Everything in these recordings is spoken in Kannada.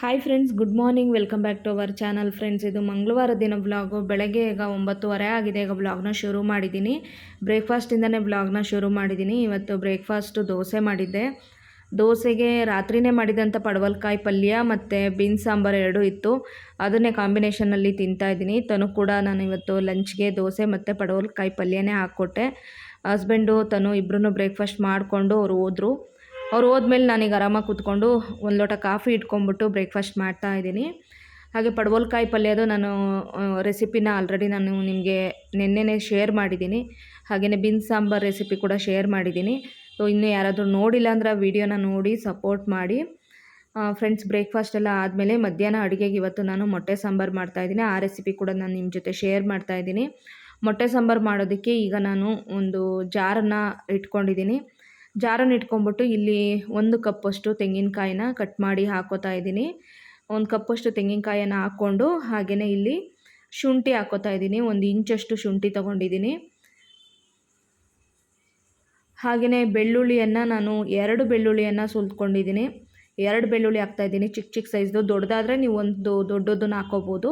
Hi friends good morning welcome back to our channel friends ಇದು ಮಂಗಳವಾರ ದಿನ ವ್ಲಾಗು ಬೆಳಗ್ಗೆ ಈಗ ಒಂಬತ್ತುವರೆ ಆಗಿದೆ. ಈಗ ವ್ಲಾಗ್ನ ಶುರು ಮಾಡಿದ್ದೀನಿ. ಬ್ರೇಕ್ಫಾಸ್ಟಿಂದನೇ ವ್ಲಾಗ್ನ ಶುರು ಮಾಡಿದ್ದೀನಿ. ಇವತ್ತು ಬ್ರೇಕ್ಫಾಸ್ಟು ದೋಸೆ ಮಾಡಿದ್ದೆ. ದೋಸೆಗೆ ರಾತ್ರಿನೇ ಮಾಡಿದಂಥ ಪಡವಲ್ಕಾಯಿ ಪಲ್ಯ ಮತ್ತು ಬೀನ್ಸ್ ಸಾಂಬಾರು ಎರಡೂ ಇತ್ತು. ಅದನ್ನೇ ಕಾಂಬಿನೇಷನಲ್ಲಿ ತಿಂತಾಯಿದ್ದೀನಿ ತನು ಕೂಡ ನಾನು ಇವತ್ತು ಲಂಚ್ಗೆ ದೋಸೆ ಮತ್ತು ಪಡವಲಕಾಯಿ ಪಲ್ಯನೇ ಹಾಕ್ಕೊಟ್ಟೆ. ಹಸ್ಬೆಂಡು ತನು ಇಬ್ಬರೂ ಬ್ರೇಕ್ಫಾಸ್ಟ್ ಮಾಡಿಕೊಂಡು ಅವರು ಹೋದರು. ಅವ್ರು ಹೋದ್ಮೇಲೆ ನಾನೀಗ ಆರಾಮಾಗಿ ಕೂತ್ಕೊಂಡು ಒಂದು ಲೋಟ ಕಾಫಿ ಇಟ್ಕೊಂಬಿಟ್ಟು ಬ್ರೇಕ್ಫಾಸ್ಟ್ ಮಾಡ್ತಾ ಇದ್ದೀನಿ. ಹಾಗೆ ಪಡವಲ್ಕಾಯಿ ಪಲ್ಯದು ನಾನು ರೆಸಿಪಿನ ಆಲ್ರೆಡಿ ನಾನು ನಿಮಗೆ ನಿನ್ನೆನೇ ಶೇರ್ ಮಾಡಿದ್ದೀನಿ. ಹಾಗೆಯೇ ಬೀನ್ಸ್ ಸಾಂಬಾರ್ ರೆಸಿಪಿ ಕೂಡ ಶೇರ್ ಮಾಡಿದ್ದೀನಿ. ಸೊ ಇನ್ನೂ ಯಾರಾದರೂ ನೋಡಿಲ್ಲ ಅಂದ್ರೆ ಆ ವಿಡಿಯೋನ ನೋಡಿ ಸಪೋರ್ಟ್ ಮಾಡಿ. ಫ್ರೆಂಡ್ಸ್ ಬ್ರೇಕ್ಫಾಸ್ಟ್ ಎಲ್ಲ ಆದಮೇಲೆ ಮಧ್ಯಾಹ್ನ ಅಡುಗೆಗೆ ಇವತ್ತು ನಾನು ಮೊಟ್ಟೆ ಸಾಂಬಾರು ಮಾಡ್ತಾಯಿದ್ದೀನಿ ಆ ರೆಸಿಪಿ ಕೂಡ ನಾನು ನಿಮ್ಮ ಜೊತೆ ಶೇರ್ ಮಾಡ್ತಾಯಿದ್ದೀನಿ ಮೊಟ್ಟೆ ಸಾಂಬಾರು ಮಾಡೋದಕ್ಕೆ ಈಗ ನಾನು ಒಂದು ಜಾರನ್ನು ಇಟ್ಕೊಂಡಿದ್ದೀನಿ. ಜಾರನ್ನು ಇಟ್ಕೊಂಡ್ಬಿಟ್ಟು ಇಲ್ಲಿ ಒಂದು ಕಪ್ಪಷ್ಟು ತೆಂಗಿನಕಾಯಿನ ಕಟ್ ಮಾಡಿ ಹಾಕೋತಾ ಇದ್ದೀನಿ. ಒಂದು ಕಪ್ಪಷ್ಟು ತೆಂಗಿನಕಾಯನ್ನು ಹಾಕ್ಕೊಂಡು ಹಾಗೆಯೇ ಇಲ್ಲಿ ಶುಂಠಿ ಹಾಕೋತಾ ಇದ್ದೀನಿ. ಒಂದು ಇಂಚಷ್ಟು ಶುಂಠಿ ತೊಗೊಂಡಿದ್ದೀನಿ. ಹಾಗೆಯೇ ಬೆಳ್ಳುಳ್ಳಿಯನ್ನು ನಾನು ಎರಡು ಬೆಳ್ಳುಳ್ಳಿಯನ್ನು ಸುಲ್ತ್ಕೊಂಡಿದ್ದೀನಿ. ಎರಡು ಬೆಳ್ಳುಳ್ಳಿ ಹಾಕ್ತಾಯಿದ್ದೀನಿ ಚಿಕ್ಕ ಚಿಕ್ಕ ಸೈಜ್ದು. ದೊಡ್ಡದಾದರೆ ನೀವು ಒಂದು ದೊಡ್ಡದನ್ನು ಹಾಕೋಬೋದು.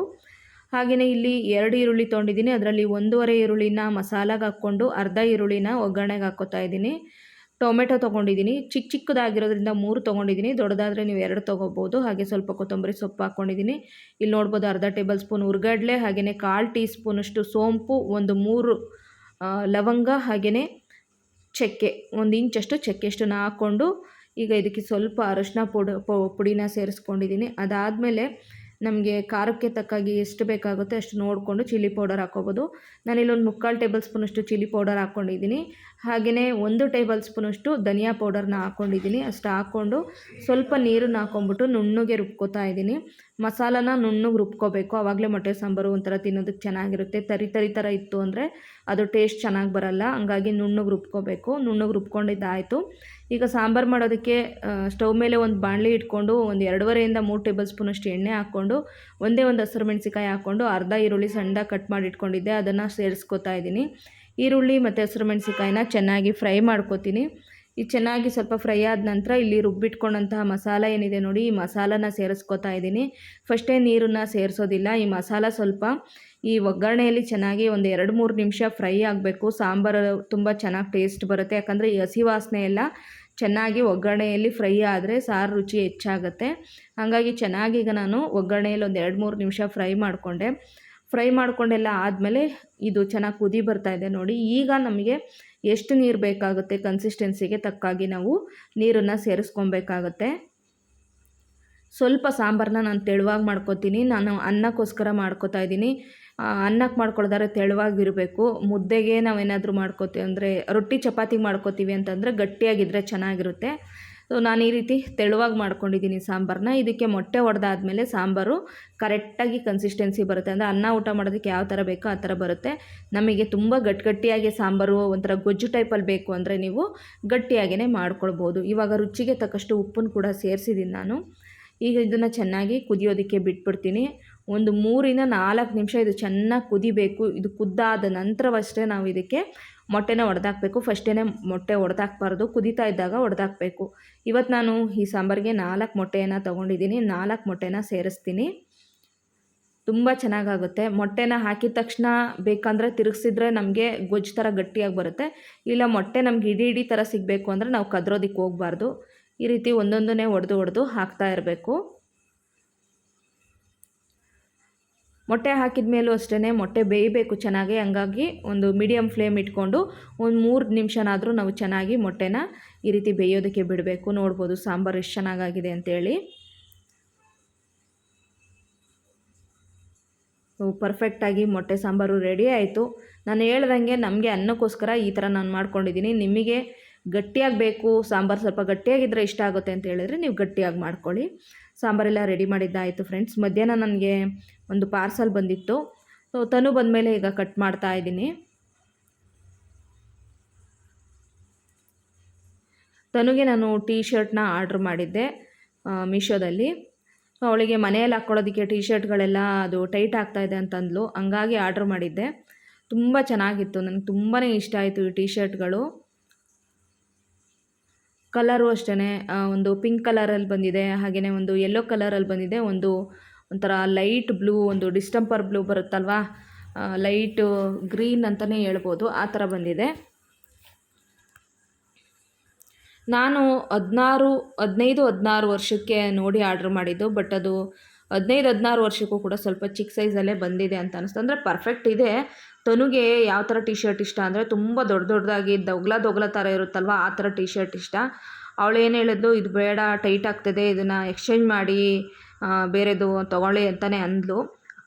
ಹಾಗೆಯೇ ಇಲ್ಲಿ ಎರಡು ಈರುಳ್ಳಿ ತೊಗೊಂಡಿದ್ದೀನಿ. ಅದರಲ್ಲಿ ಒಂದೂವರೆ ಈರುಳ್ಳಿನ ಮಸಾಲಾಗೆ ಹಾಕ್ಕೊಂಡು ಅರ್ಧ ಈರುಳ್ಳಿನ ಒಗ್ಗರಣೆಗೆ ಹಾಕೋತಾ ಇದ್ದೀನಿ. ಟೊಮೆಟೊ ತೊಗೊಂಡಿದ್ದೀನಿ. ಚಿಕ್ಕ ಚಿಕ್ಕದಾಗಿರೋದ್ರಿಂದ ಮೂರು ತೊಗೊಂಡಿದ್ದೀನಿ. ದೊಡ್ಡದಾದರೆ ನೀವು ಎರಡು ತೊಗೋಬೋದು. ಹಾಗೆ ಸ್ವಲ್ಪ ಕೊತ್ತಂಬರಿ ಸೊಪ್ಪು ಹಾಕ್ಕೊಂಡಿದ್ದೀನಿ ಇಲ್ಲಿ ನೋಡ್ಬೋದು ಅರ್ಧ ಟೇಬಲ್ ಸ್ಪೂನ್ ಉರ್ಗಡ್ಲೆ ಹಾಗೆಯೇ ಕಾಲು ಟೀ ಸ್ಪೂನಷ್ಟು ಸೋಂಪು, ಒಂದು ಮೂರು ಲವಂಗ ಹಾಗೆಯೇ ಚಕ್ಕೆ, ಒಂದು ಇಂಚಷ್ಟು ಚಕ್ಕೆಷ್ಟನ್ನು ಹಾಕ್ಕೊಂಡು ಈಗ ಇದಕ್ಕೆ ಸ್ವಲ್ಪ ಅರಶಿನ ಪುಡಿ ಪುಡಿನ ಸೇರಿಸ್ಕೊಂಡಿದ್ದೀನಿ. ಅದಾದಮೇಲೆ ನಮಗೆ ಖಾರಕ್ಕೆ ತಕ್ಕಾಗಿ ಎಷ್ಟು ಬೇಕಾಗುತ್ತೆ ಅಷ್ಟು ನೋಡಿಕೊಂಡು ಚಿಲ್ಲಿ ಪೌಡರ್ ಹಾಕ್ಕೋಬೋದು. ನಾನಿಲ್ಲೊಂದು ಮುಕ್ಕಾಲು ಟೇಬಲ್ ಸ್ಪೂನಷ್ಟು ಚಿಲ್ಲಿ ಪೌಡರ್ ಹಾಕ್ಕೊಂಡಿದ್ದೀನಿ. ಹಾಗೆಯೇ ಒಂದು ಟೇಬಲ್ ಸ್ಪೂನಷ್ಟು ಧನಿಯಾ ಪೌಡರ್ನ ಹಾಕ್ಕೊಂಡಿದ್ದೀನಿ. ಅಷ್ಟು ಹಾಕ್ಕೊಂಡು ಸ್ವಲ್ಪ ನೀರನ್ನು ಹಾಕ್ಕೊಂಬಿಟ್ಟು ನುಣ್ಣಗೆ ರುಬ್ಕೋತಾ ಇದ್ದೀನಿ. ಮಸಾಲಾನ ನುಣ್ಣಗೆ ರುಬ್ಕೋಬೇಕು. ಆವಾಗಲೇ ಮೊಟ್ಟೆ ಸಾಂಬಾರು ಒಂಥರ ತಿನ್ನೋದಕ್ಕೆ ಚೆನ್ನಾಗಿರುತ್ತೆ. ತರಿ ತರಿ ಥರ ಇತ್ತು ಅಂದರೆ ಅದು ಟೇಸ್ಟ್ ಚೆನ್ನಾಗಿ ಬರಲ್ಲ. ಹಂಗಾಗಿ ನುಣ್ಣಗೆ ರುಬ್ಕೋಬೇಕು. ನುಣ್ಣಗೆ ರುಬ್ಕೊಂಡಿದ್ದಾಯಿತು. ಈಗ ಸಾಂಬಾರು ಮಾಡೋದಕ್ಕೆ ಸ್ಟವ್ ಮೇಲೆ ಒಂದು ಬಾಣಲಿ ಇಟ್ಕೊಂಡು ಒಂದು ಎರಡೂವರೆಯಿಂದ ಮೂರು ಟೇಬಲ್ ಸ್ಪೂನಷ್ಟು ಎಣ್ಣೆ ಹಾಕ್ಕೊಂಡು, ಒಂದೇ ಒಂದು ಹಸಿರು ಮೆಣಸಿಕಾಯಿ ಹಾಕ್ಕೊಂಡು ಅರ್ಧ ಈರುಳ್ಳಿ ಸಣ್ಣದಾಗಿ ಕಟ್ ಮಾಡಿ ಇಟ್ಕೊಂಡಿದ್ದೆ. ಅದನ್ನು ಸೇರಿಸ್ಕೊತಾ ಇದ್ದೀನಿ. ಈರುಳ್ಳಿ ಮತ್ತು ಹಸಿರು ಮೆಣಸಿಕಾಯಿನ ಚೆನ್ನಾಗಿ ಫ್ರೈ ಮಾಡ್ಕೋತೀನಿ. ಈ ಚೆನ್ನಾಗಿ ಸ್ವಲ್ಪ ಫ್ರೈ ಆದ ನಂತರ ಇಲ್ಲಿ ರುಬ್ಬಿಟ್ಕೊಂಡಂತಹ ಮಸಾಲ ಏನಿದೆ ನೋಡಿ, ಈ ಮಸಾಲನ ಸೇರಿಸ್ಕೊತಾ ಇದ್ದೀನಿ. ಫಸ್ಟೇ ನೀರನ್ನು ಸೇರಿಸೋದಿಲ್ಲ, ಈ ಮಸಾಲ ಸ್ವಲ್ಪ ಈ ಒಗ್ಗರಣೆಯಲ್ಲಿ ಚೆನ್ನಾಗಿ ಒಂದು ಎರಡು ಮೂರು ನಿಮಿಷ ಫ್ರೈ ಆಗಬೇಕು. ಸಾಂಬಾರು ತುಂಬ ಚೆನ್ನಾಗಿ ಟೇಸ್ಟ್ ಬರುತ್ತೆ. ಯಾಕಂದರೆ ಈ ಹಸಿ ವಾಸನೆ ಎಲ್ಲ ಚೆನ್ನಾಗಿ ಒಗ್ಗರಣೆಯಲ್ಲಿ ಫ್ರೈ ಆದರೆ ಸಾರು ರುಚಿ ಹೆಚ್ಚಾಗುತ್ತೆ. ಹಾಗಾಗಿ ಚೆನ್ನಾಗಿ ಈಗ ನಾನು ಒಗ್ಗರಣೆಯಲ್ಲಿ ಒಂದು ಎರಡು ಮೂರು ನಿಮಿಷ ಫ್ರೈ ಮಾಡಿಕೊಂಡೆ. ಫ್ರೈ ಮಾಡ್ಕೊಂಡೆಲ್ಲ ಆದಮೇಲೆ ಇದು ಚೆನ್ನಾಗಿ ಕುದಿ ಬರ್ತಾ ಇದೆ ನೋಡಿ. ಈಗ ನಮಗೆ ಎಷ್ಟು ನೀರು ಬೇಕಾಗುತ್ತೆ ಕನ್ಸಿಸ್ಟೆನ್ಸಿಗೆ ತಕ್ಕಾಗಿ ನಾವು ನೀರನ್ನು ಸೇರಿಸ್ಕೊಬೇಕಾಗತ್ತೆ. ಸ್ವಲ್ಪ ಸಾಂಬಾರನ್ನ ನಾನು ತೆಳುವಾಗಿ ಮಾಡ್ಕೊತೀನಿ. ನಾನು ಅನ್ನಕ್ಕೋಸ್ಕರ ಮಾಡ್ಕೋತಾ ಇದ್ದೀನಿ. ಅನ್ನಕ್ಕೆ ಮಾಡ್ಕೊಳ್ದಾರೆ ತೆಳುವಾಗಿರಬೇಕು. ಮುದ್ದೆಗೆ ನಾವೇನಾದರೂ ಮಾಡ್ಕೋತೀವಿ ಅಂದರೆ ರೊಟ್ಟಿ ಚಪಾತಿ ಮಾಡ್ಕೋತೀವಿ ಅಂತಂದರೆ ಗಟ್ಟಿಯಾಗಿದ್ದರೆ ಚೆನ್ನಾಗಿರುತ್ತೆ. ಸೊ ನಾನು ಈ ರೀತಿ ತೆಳುವಾಗಿ ಮಾಡ್ಕೊಂಡಿದ್ದೀನಿ ಸಾಂಬಾರನ್ನ ಇದಕ್ಕೆ ಮೊಟ್ಟೆ ಒಡೆದಾದ್ಮೇಲೆ ಸಾಂಬಾರು ಕರೆಕ್ಟಾಗಿ ಕನ್ಸಿಸ್ಟೆನ್ಸಿ ಬರುತ್ತೆ. ಅಂದರೆ ಅನ್ನ ಊಟ ಮಾಡೋದಕ್ಕೆ ಯಾವ ಥರ ಬೇಕೋ ಆ ಥರ ಬರುತ್ತೆ. ನಮಗೆ ತುಂಬ ಗಟ್ಟಿಗಟ್ಟಿಯಾಗಿ ಸಾಂಬಾರು ಒಂಥರ ಗೊಜ್ಜು ಟೈಪಲ್ಲಿ ಬೇಕು ಅಂದರೆ ನೀವು ಗಟ್ಟಿಯಾಗಿಯೇ ಮಾಡ್ಕೊಳ್ಬೋದು. ಇವಾಗ ರುಚಿಗೆ ತಕ್ಕಷ್ಟು ಉಪ್ಪನ್ನು ಕೂಡ ಸೇರಿಸಿದ್ದೀನಿ ನಾನು. ಈಗ ಇದನ್ನು ಚೆನ್ನಾಗಿ ಕುದಿಯೋದಕ್ಕೆ ಬಿಟ್ಬಿಡ್ತೀನಿ. ಒಂದು ಮೂರಿಂದ ನಾಲ್ಕು ನಿಮಿಷ ಇದು ಚೆನ್ನಾಗಿ ಕುದಿಬೇಕು. ಇದು ಕುದ್ದಾದ ನಂತರವಷ್ಟೇ ನಾವು ಇದಕ್ಕೆ ಮೊಟ್ಟೆನ ಒಡೆದಾಕಬೇಕು. ಫಸ್ಟೇ ಮೊಟ್ಟೆ ಒಡೆದಾಕ್ಬಾರ್ದು. ಕುದೀತಾ ಇದ್ದಾಗ ಒಡೆದಾಕಬೇಕು. ಇವತ್ತು ನಾನು ಈ ಸಾಂಬಾರಿಗೆ ನಾಲ್ಕು ಮೊಟ್ಟೆಯನ್ನು ತೊಗೊಂಡಿದ್ದೀನಿ. ನಾಲ್ಕು ಮೊಟ್ಟೆನ ಸೇರಿಸ್ತೀನಿ. ತುಂಬ ಚೆನ್ನಾಗಾಗುತ್ತೆ. ಮೊಟ್ಟೆನ ಹಾಕಿದ ತಕ್ಷಣ ಬೇಕಂದರೆ ತಿರುಗಿಸಿದ್ರೆ ನಮಗೆ ಗೊಜ್ಜು ಥರ ಗಟ್ಟಿಯಾಗಿ ಬರುತ್ತೆ. ಇಲ್ಲ ಮೊಟ್ಟೆ ನಮ್ಗೆ ಇಡೀ ಇಡೀ ಥರ ಸಿಗಬೇಕು ಅಂದರೆ ನಾವು ಕದ್ರೋದಿಕ್ಕೆ ಹೋಗಬಾರ್ದು. ಈ ರೀತಿ ಒಂದೊಂದನ್ನೇ ಒಡೆದು ಒಡೆದು ಹಾಕ್ತಾ ಇರಬೇಕು. ಮೊಟ್ಟೆ ಹಾಕಿದ ಮೇಲೂ ಅಷ್ಟೇ ಮೊಟ್ಟೆ ಬೇಯಬೇಕು ಚೆನ್ನಾಗಿ. ಹಂಗಾಗಿ ಒಂದು ಮೀಡಿಯಮ್ ಫ್ಲೇಮ್ ಇಟ್ಕೊಂಡು ಒಂದು ಮೂರು ನಿಮಿಷನಾದರೂ ನಾವು ಚೆನ್ನಾಗಿ ಮೊಟ್ಟೆನ ಈ ರೀತಿ ಬೇಯೋದಕ್ಕೆ ಬಿಡಬೇಕು. ನೋಡ್ಬೋದು ಸಾಂಬಾರು ಎಷ್ಟು ಚೆನ್ನಾಗಾಗಿದೆ ಅಂತೇಳಿ. ಪರ್ಫೆಕ್ಟಾಗಿ ಮೊಟ್ಟೆ ಸಾಂಬಾರು ರೆಡಿ ಆಯಿತು. ನಾನು ಹೇಳ್ದಂಗೆ ನಮಗೆ ಅನ್ನಕ್ಕೋಸ್ಕರ ಈ ಥರ ನಾನು ಮಾಡ್ಕೊಂಡಿದ್ದೀನಿ. ನಿಮಗೆ ಗಟ್ಟಿಯಾಗಿ ಬೇಕು ಸಾಂಬಾರು ಸ್ವಲ್ಪ ಗಟ್ಟಿಯಾಗಿದ್ದರೆ ಇಷ್ಟ ಆಗುತ್ತೆ ಅಂತ ಹೇಳಿದ್ರೆ ನೀವು ಗಟ್ಟಿಯಾಗಿ ಮಾಡ್ಕೊಳ್ಳಿ. ಸಾಂಬಾರೆಲ್ಲ ರೆಡಿ ಮಾಡಿದ್ದಾಯಿತು ಫ್ರೆಂಡ್ಸ್ ಮಧ್ಯಾಹ್ನ ನನಗೆ ಒಂದು ಪಾರ್ಸಲ್ ಬಂದಿತ್ತು. ಸೊ ತನು ಬಂದಮೇಲೆ ಈಗ ಕಟ್ ಮಾಡ್ತಾ ಇದ್ದೀನಿ. ತನುಗೆ ನಾನು ಟೀ ಶರ್ಟ್ನ ಆರ್ಡ್ರ್ ಮಾಡಿದ್ದೆ ಮೀಶೋದಲ್ಲಿ. ಸೊ ಅವಳಿಗೆ ಮನೆಯಲ್ಲಿ ಹಾಕ್ಕೊಳ್ಳೋದಕ್ಕೆ ಟೀ ಶರ್ಟ್ಗಳೆಲ್ಲ ಅದು ಟೈಟ್ ಆಗ್ತಾಯಿದೆ ಅಂತಂದ್ಲು. ಹಂಗಾಗಿ ಆರ್ಡ್ರ್ ಮಾಡಿದ್ದೆ. ತುಂಬ ಚೆನ್ನಾಗಿತ್ತು. ನನಗೆ ತುಂಬಾ ಇಷ್ಟ ಆಯಿತು ಈ ಟೀ ಶರ್ಟ್ಗಳು ಕಲರು ಅಷ್ಟೇ ಒಂದು ಪಿಂಕ್ ಕಲರಲ್ಲಿ ಬಂದಿದೆ ಹಾಗೆಯೇ ಒಂದು ಯೆಲ್ಲೋ ಕಲರಲ್ಲಿ ಬಂದಿದೆ, ಒಂದು ಒಂಥರ ಲೈಟ್ ಬ್ಲೂ, ಒಂದು ಡಿಸ್ಟಂಪರ್ ಬ್ಲೂ ಬರುತ್ತಲ್ವಾ ಲೈಟು ಗ್ರೀನ್ ಅಂತಲೇ ಹೇಳ್ಬೋದು, ಆ ಥರ ಬಂದಿದೆ. ನಾನು ಹದಿನಾರು, ಹದಿನೈದು, ಹದಿನಾರು ವರ್ಷಕ್ಕೆ ನೋಡಿ ಆರ್ಡ್ರ್ ಮಾಡಿದ್ದು, ಬಟ್ ಅದು ಹದಿನೈದು, ಹದಿನಾರು ವರ್ಷಕ್ಕೂ ಕೂಡ ಸ್ವಲ್ಪ ಚಿಕ್ಕ ಸೈಜಲ್ಲೇ ಬಂದಿದೆ ಅಂತ ಅನಿಸ್ತು. ಅಂದರೆ ಪರ್ಫೆಕ್ಟ್ ಇದೆ. ತನುಗೆ ಯಾವ ಥರ ಟಿ ಶರ್ಟ್ ಇಷ್ಟ ಅಂದರೆ ತುಂಬ ದೊಡ್ಡ ದೊಡ್ಡದಾಗಿ ದೊಗ್ಲ ದೊಗ್ಲ ಥರ ಇರುತ್ತಲ್ವ ಆ ಥರ ಟಿ ಶರ್ಟ್ ಇಷ್ಟ. ಅವಳು ಏನು ಹೇಳಿದ್ಲು, ಇದು ಬೇಡ ಟೈಟ್ ಆಗ್ತದೆ, ಇದನ್ನು ಎಕ್ಸ್ಚೇಂಜ್ ಮಾಡಿ ಬೇರೆದು ತೊಗೊಳ್ಳಿ ಅಂತಲೇ ಅಂದ್ಲು.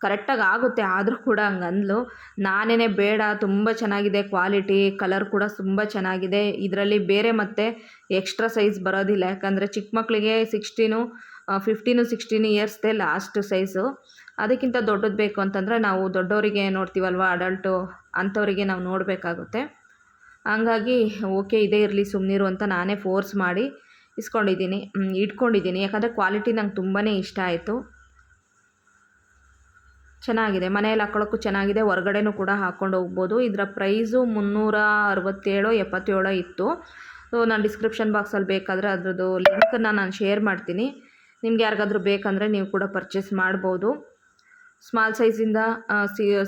ಕರೆಕ್ಟಾಗಿ ಆಗುತ್ತೆ, ಆದರೂ ಕೂಡ ಹಂಗೆ ಅಂದ್ಲು. ನಾನೇ ಬೇಡ, ತುಂಬ ಚೆನ್ನಾಗಿದೆ ಕ್ವಾಲಿಟಿ ಕಲರ್ ಕೂಡ ತುಂಬ ಚೆನ್ನಾಗಿದೆ. ಇದರಲ್ಲಿ ಬೇರೆ ಮತ್ತೆ ಎಕ್ಸ್ಟ್ರಾ ಸೈಜ್ ಬರೋದಿಲ್ಲ. ಯಾಕಂದರೆ ಚಿಕ್ಕ ಮಕ್ಕಳಿಗೆ ಸಿಕ್ಸ್ಟೀನು ಫಿಫ್ಟೀನು ಸಿಕ್ಸ್ಟೀನ್ ಇಯರ್ಸ್ದೇ ಲಾಸ್ಟ್ ಸೈಜು ಅದಕ್ಕಿಂತ ದೊಡ್ಡದು ಬೇಕು ಅಂತಂದರೆ ನಾವು ದೊಡ್ಡವರಿಗೆ ನೋಡ್ತೀವಲ್ವ ಅಡಲ್ಟು ಅಂಥವರಿಗೆ ನಾವು ನೋಡಬೇಕಾಗುತ್ತೆ. ಹಂಗಾಗಿ ಓಕೆ ಇದೇ ಇರಲಿ ಸುಮ್ಮನಿರು ಅಂತ ನಾನೇ ಫೋರ್ಸ್ ಮಾಡಿ ಇಸ್ಕೊಂಡಿದ್ದೀನಿ ಇಟ್ಕೊಂಡಿದ್ದೀನಿ. ಯಾಕಂದರೆ ಕ್ವಾಲಿಟಿ ನಂಗೆ ತುಂಬಾ ಇಷ್ಟ ಆಯಿತು. ಚೆನ್ನಾಗಿದೆ. ಮನೆಯಲ್ಲಿ ಹಾಕ್ಕೊಳ್ಳೋಕ್ಕೂ ಚೆನ್ನಾಗಿದೆ. ಹೊರಗಡೆನೂ ಕೂಡ ಹಾಕ್ಕೊಂಡು ಹೋಗ್ಬೋದು. ಇದರ ಪ್ರೈಸು ಮುನ್ನೂರ ಅರವತ್ತೇಳು ಎಪ್ಪತ್ತೇಳೋ ಇತ್ತು. ಸೊ ನಾನು ಡಿಸ್ಕ್ರಿಪ್ಷನ್ ಬಾಕ್ಸಲ್ಲಿ ಬೇಕಾದರೆ ಅದರದ್ದು ಲಿಂಕನ್ನು ನಾನು ಶೇರ್ ಮಾಡ್ತೀನಿ. ನಿಮ್ಗೆ ಯಾರಿಗಾದ್ರೂ ಬೇಕಂದರೆ ನೀವು ಕೂಡ ಪರ್ಚೇಸ್ ಮಾಡ್ಬೋದು. ಸ್ಮಾಲ್ ಸೈಜಿಂದ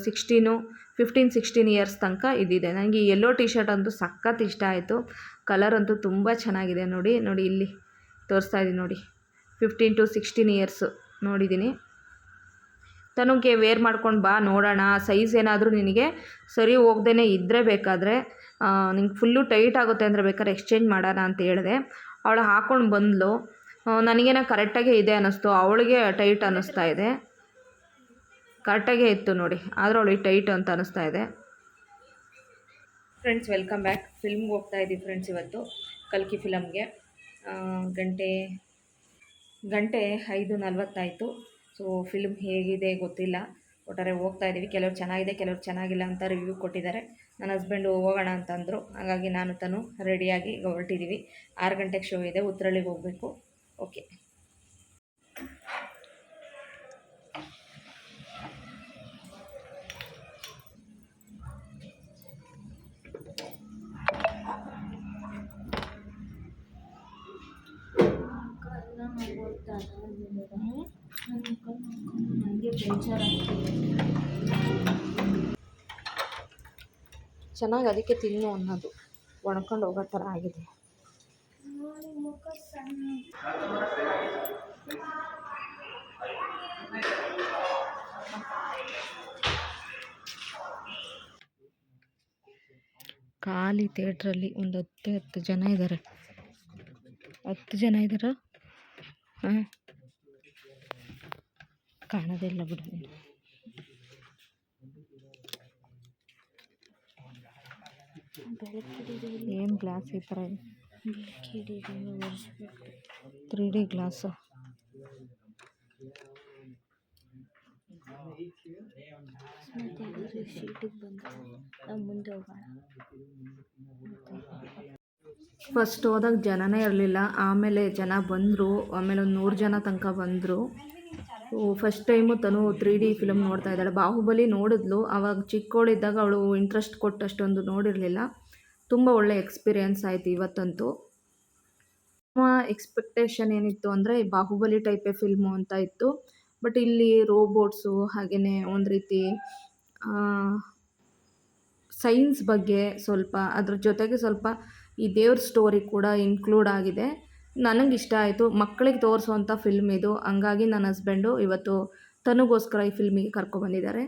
ಸಿಕ್ಸ್ಟೀನು ಫಿಫ್ಟೀನ್ ಸಿಕ್ಸ್ಟೀನ್ ಇಯರ್ಸ್ ತನಕ ಇದಿದೆ. ನನಗೆ ಯೆಲ್ಲೋ ಟಿ ಶರ್ಟ್ ಅಂತೂ ಸಖತ್ ಇಷ್ಟ ಆಯಿತು. ಕಲರ್ ಅಂತೂ ತುಂಬ ಚೆನ್ನಾಗಿದೆ ನೋಡಿ ನೋಡಿ ಇಲ್ಲಿ ತೋರಿಸ್ತಾ ಇದ್ದೀನಿ ನೋಡಿ. ಫಿಫ್ಟೀನ್ ಟು ಸಿಕ್ಸ್ಟೀನ್ ಇಯರ್ಸು ನೋಡಿದ್ದೀನಿ. ತನಗೆ ವೇರ್ ಮಾಡ್ಕೊಂಡು ಬಾ, ನೋಡೋಣ. ಸೈಜ್ ಏನಾದರೂ ನಿನಗೆ ಸರಿ ಹೋಗ್ದೇ ಇದ್ದರೆ ಬೇಕಾದರೆ ನಿಂಗೆ ಫುಲ್ಲು ಟೈಟ್ ಆಗುತ್ತೆ ಅಂದರೆ ಬೇಕಾದ್ರೆ ಎಕ್ಸ್ಚೇಂಜ್ ಮಾಡೋಣ ಅಂತ ಹೇಳಿದೆ. ಅವಳು ಹಾಕ್ಕೊಂಡು ಬಂದಳು ನನಗೇನೋ ಕರೆಕ್ಟಾಗೇ ಇದೆ ಅನ್ನಿಸ್ತು. ಅವಳಿಗೆ ಟೈಟ್ ಅನ್ನಿಸ್ತಾ ಇದೆ. ಕರೆಕ್ಟಾಗೇ ಇತ್ತು ನೋಡಿ. ಆದರೂ ಅವಳಿಗೆ ಟೈಟ್ ಅಂತ ಅನ್ನಿಸ್ತಾ ಇದೆ. ಫ್ರೆಂಡ್ಸ್ ವೆಲ್ಕಮ್ ಬ್ಯಾಕ್ ಫಿಲ್ಮ್ಗೆ ಹೋಗ್ತಾ ಇದ್ದೀವಿ ಫ್ರೆಂಡ್ಸ್ ಇವತ್ತು. ಕಲ್ಕಿ ಫಿಲಮ್ಗೆ ಗಂಟೆ ಗಂಟೆ ಐದು ನಲ್ವತ್ತಾಯಿತು. ಸೊ ಫಿಲ್ಮ್ ಹೇಗಿದೆ ಗೊತ್ತಿಲ್ಲ. ಒಟ್ಟಾರೆ ಹೋಗ್ತಾ ಇದ್ದೀವಿ ಕೆಲವ್ರು ಚೆನ್ನಾಗಿದೆ, ಕೆಲವ್ರು ಚೆನ್ನಾಗಿಲ್ಲ ಅಂತ ರಿವ್ಯೂ ಕೊಟ್ಟಿದ್ದಾರೆ. ನನ್ನ ಹಸ್ಬೆಂಡು ಹೋಗೋಣ ಅಂತಂದರು. ಹಾಗಾಗಿ ನಾನು ತಾನು ರೆಡಿಯಾಗಿ ಹೊರಟಿದ್ದೀವಿ ಆರು ಗಂಟೆಗೆ ಶೋ ಇದೆ. ಉತ್ತರಳ್ಳಿಗೆ ಹೋಗಬೇಕು. ಓಕೆ. ಚೆನ್ನಾಗಿ ಅದಕ್ಕೆ ತಿನ್ನು ಅನ್ನೋದು. ಒಣ್ಕೊಂಡು ಹೋಗೋ ಥರ ಆಗಿದೆ. ಖಾಲಿ ಥಿಯೇಟ್ರಲ್ಲಿ ಒಂದು ಹತ್ತು ಹತ್ತು ಜನ ಇದ್ದಾರೆ. ಹತ್ತು ಜನ ಇದ್ದಾರೆ? ಹಾಂ. ಕಾಣೋದಿಲ್ಲ ಬಿಡು. ಏನು ಗ್ಲಾಸ್ ಈ ಥರ ತ್ರೀ ಡಿ ಗ್ಲಾಸು. ಫಸ್ಟ್ ಹೋದಾಗ ಜನನೇ ಇರಲಿಲ್ಲ. ಆಮೇಲೆ ಜನ ಬಂದರು. ಆಮೇಲೆ ಒಂದು ನೂರು ಜನ ತನಕ ಬಂದರು. First time Tanu three D film ನೋಡ್ತಾ ಇದ್ದಾಳೆ. ಬಾಹುಬಲಿ ನೋಡಿದ್ಲು. ಆವಾಗ ಚಿಕ್ಕವಳಿದ್ದಾಗ ಅವಳು ಇಂಟ್ರೆಸ್ಟ್ ಕೊಟ್ಟಷ್ಟೊಂದು ನೋಡಿರಲಿಲ್ಲ. ತುಂಬ ಒಳ್ಳೆ ಎಕ್ಸ್ಪೀರಿಯನ್ಸ್ ಆಯಿತು ಇವತ್ತಂತೂ. ನಮ್ಮ ಎಕ್ಸ್ಪೆಕ್ಟೇಷನ್ ಏನಿತ್ತು ಅಂದರೆ ಬಾಹುಬಲಿ ಟೈಪೇ ಫಿಲ್ಮು ಅಂತ ಇತ್ತು. ಬಟ್ ಇಲ್ಲಿ ರೋಬೋಟ್ಸು ಹಾಗೆಯೇ ಒಂದು ರೀತಿ ಸೈನ್ಸ್ ಬಗ್ಗೆ ಸ್ವಲ್ಪ, ಅದ್ರ ಜೊತೆಗೆ ಸ್ವಲ್ಪ ಈ ದೇವ್ರ ಸ್ಟೋರಿ ಕೂಡ ಇನ್ಕ್ಲೂಡ್ ಆಗಿದೆ. ನನಗೆ ಇಷ್ಟ ಆಯಿತು. ಮಕ್ಕಳಿಗೆ ತೋರಿಸುವಂಥ ಫಿಲ್ಮ್ ಇದು. ಹಂಗಾಗಿ ನನ್ನ ಹಸ್ಬೆಂಡು ಇವತ್ತು ತನಗೋಸ್ಕರ ಈ ಫಿಲ್ಮಿಗೆ ಕರ್ಕೊಬಂದಿದ್ದಾರೆ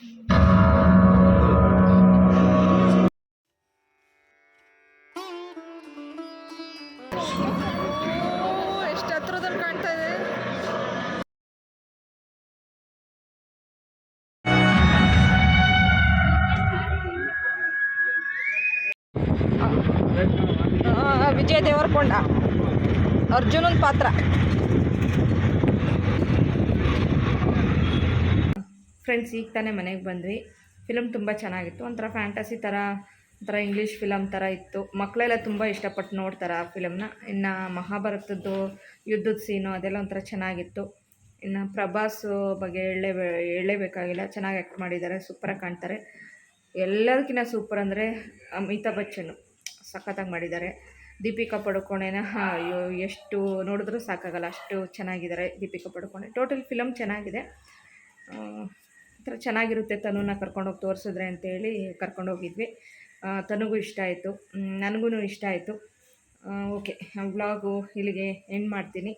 ಎಷ್ಟು ಹತ್ರದಲ್ಲಿ ಕಾಣ್ತಾ ಇದೆ? ವಿಜಯ್ ದೇವರಕೊಂಡ ಅರ್ಜುನನ್ ಪಾತ್ರ. ಫ್ರೆಂಡ್ಸ್ ಈಗ ತಾನೇ ಮನೆಗೆ ಬಂದ್ವಿ. ಫಿಲಮ್ ತುಂಬ ಚೆನ್ನಾಗಿತ್ತು. ಒಂಥರ ಫ್ಯಾಂಟಸಿ ಥರ ಒಂಥರ ಇಂಗ್ಲೀಷ್ ಫಿಲಮ್ ಥರ ಇತ್ತು. ಮಕ್ಕಳೆಲ್ಲ ತುಂಬ ಇಷ್ಟಪಟ್ಟು ನೋಡ್ತಾರೆ ಆ ಫಿಲಮ್ನ ಇನ್ನು ಮಹಾಭಾರತದ್ದು ಯುದ್ಧದ ಸೀನು ಅದೆಲ್ಲ ಒಂಥರ ಚೆನ್ನಾಗಿತ್ತು. ಇನ್ನು ಪ್ರಭಾಸ್ ಬಗ್ಗೆ ಹೇಳಲೇ, ಹೇಳಲೇಬೇಕಾಗಿಲ್ಲ. ಚೆನ್ನಾಗಿ ಆ್ಯಕ್ಟ್ ಮಾಡಿದ್ದಾರೆ ಸೂಪರಾಗಿ ಕಾಣ್ತಾರೆ. ಎಲ್ಲದಕ್ಕಿಂತ ಸೂಪರ್ ಅಂದರೆ ಅಮಿತಾಬ್ ಬಚ್ಚನ್ ಸಖತ್ತಾಗಿ ಮಾಡಿದ್ದಾರೆ ದೀಪಿಕಾ ಪಡುಕೋಣೆನ ಅಯ್ಯೋ, ಎಷ್ಟು ನೋಡಿದ್ರೂ ಸಾಕಾಗಲ್ಲ. ಅಷ್ಟು ಚೆನ್ನಾಗಿದ್ದಾರೆ ದೀಪಿಕಾ ಪಡುಕೋಣೆ. ಟೋಟಲ್ ಫಿಲಮ್ ಚೆನ್ನಾಗಿದೆ. ಒಂಥರ ಚೆನ್ನಾಗಿರುತ್ತೆ ತನುನ ಕರ್ಕೊಂಡೋಗಿ ತೋರಿಸಿದ್ರೆ ಅಂತೇಳಿ ಕರ್ಕೊಂಡೋಗಿದ್ವಿ ತನುಗೂ ಇಷ್ಟ ಆಯಿತು. ನನಗೂ ಇಷ್ಟ ಆಯಿತು. ಓಕೆ ವ್ಲಾಗು ಇಲ್ಲಿಗೆ ಎಂಡ್ ಮಾಡ್ತೀನಿ.